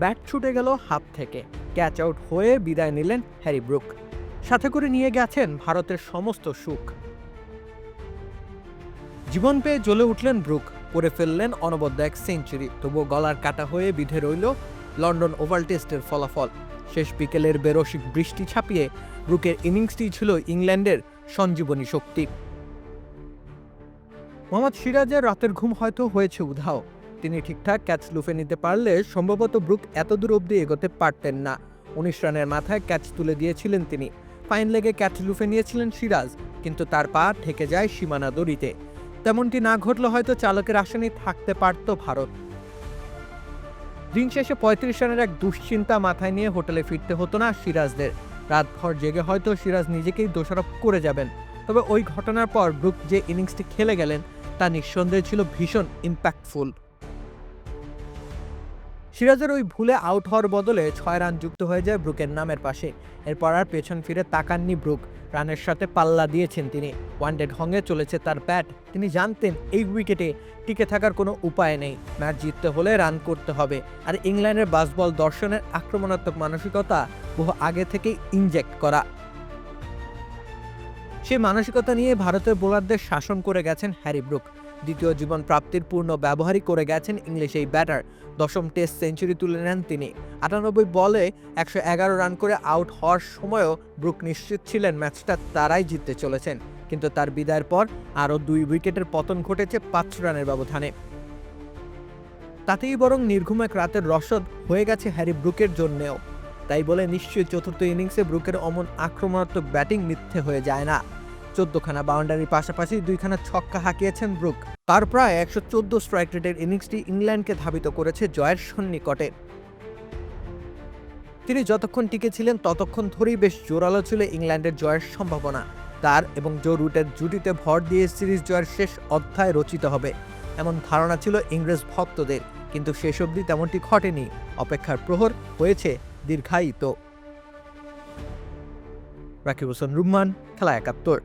Bat ছুটে গেল হাত থেকে। ক্যাচ আউট হয়ে বিদায় নিলেন হ্যারি ব্রুক। সাথে করে নিয়ে গেছেন ভারতের সমস্ত সুখ। জীবন পেয়ে জ্বলে উঠলেন ব্রুক করে ফেললেন অনবদ্য এক সেঞ্চুরি। তবুও গলার কাটা হয়ে বিধে রইল লন্ডন ওভাল টেস্টের ফলাফল। শেষ বিকেলের বেরসিক বৃষ্টি ছাপিয়ে ব্রুকের ইনিংসটি ছিল ইংল্যান্ডের সঞ্জীবনী শক্তি। মোহাম্মদ সিরাজের রাতের ঘুম হয়তো হয়েছে উধাও। তিনি ঠিকঠাক ক্যাচ লুফে নিতে পারলে সম্ভবত ব্রুক এত দূর অবধি এগোতে পারতেন না। উনিশ রানের মাথায় ক্যাচ তুলে দিয়েছিলেন তিনি। ফাইন লেগে ক্যাচ লুফে নিয়েছিলেন সিরাজ, কিন্তু তার পা ঠেকে যায় সীমানা দড়িতে। তেমনটি না ঘটলে হয়তো চালকের আসনেই থাকতে পারত ভারত। দিন শেষে পঁয়ত্রিশ রানের এক দুশ্চিন্তা মাথায় নিয়ে হোটেলে ফিরতে হতো না সিরাজদের। রাতভর জেগে হয়তো সিরাজ নিজেকেই দোষারোপ করে যাবেন। তবে ওই ঘটনার পর ব্রুক যে ইনিংসটি খেলে গেলেন, তা নিঃসন্দেহে ছিল ভীষণ ইম্প্যাক্টফুল সিরাজের ওই ভুলে আউট হওয়ার বদলে ছয় রান যুক্ত হয়ে যায় ব্রুকের নামের পাশে। এরপর আর পেছন ফিরে তাকাননি ব্রুক। রানের সাথে পাল্লা দিয়েছেন তিনি। ওয়ানডে ঢঙ্গে চলেছে তার ব্যাট। তিনি জানতেন এই উইকেটে টিকে থাকার কোনো উপায় নেই। ম্যাচ জিততে হলে রান করতে হবে। আর ইংল্যান্ডের বাসবল দর্শনের আক্রমণাত্মক মানসিকতা বহু আগে থেকেই ইনজেক্ট করা। সেই মানসিকতা নিয়ে ভারতের বোলারদের শাসন করে গেছেন হ্যারি ব্রুক। দ্বিতীয় জীবন প্রাপ্তির পূর্ণ ব্যবহারই করে গেছেন ইংলিশ এই ব্যাটার। দশম টেস্ট সেঞ্চুরি তুলে নেন তিনি। আটানব্বই বলে একশো এগারো রান করে আউট হওয়ার সময়ও ব্রুক নিশ্চিত ছিলেন ম্যাচটা তারাই জিততে চলেছেন। কিন্তু তার বিদায়ের পর আরও দুই উইকেটের পতন ঘটেছে পাঁচ রানের ব্যবধানে। তাতেই বরং নির্ঘুম এক রাতের রসদ হয়ে গেছে হ্যারি ব্রুকের জন্যেও। তাই বলে নিশ্চয়ই চতুর্থ ইনিংসে ব্রুকের অমন আক্রমণাত্মক ব্যাটিং মিথ্যে হয়ে যায় না। চোদ্দখানা বাউন্ডারির পাশাপাশি দুইখানা ছক্কা হাঁকিয়েছেন ব্রুক। তার প্রায় একশো চোদ্দ স্ট্রাইক রেটের ইনিংসটি ইংল্যান্ডকে ধাবিত করেছে জয়ের সন্নিকটে। তিনি যতক্ষণ টিকে ছিলেন, ততক্ষণ ধরেই বেশ জোরালো ছিল ইংল্যান্ডের জয়ের সম্ভাবনা। তার এবং জো রুটের জুটিতে ভর দিয়ে সিরিজ জয়ের শেষ অধ্যায় রচিত হবে। এমন ধারণা ছিল ইংরেজ ভক্তদের, কিন্তু শেষ অবধি তেমনটি ঘটেনি। অপেক্ষার প্রহর হয়েছে দীর্ঘায়িত। রাকিব হোসেন রুম্মান খেলা একাত্তর।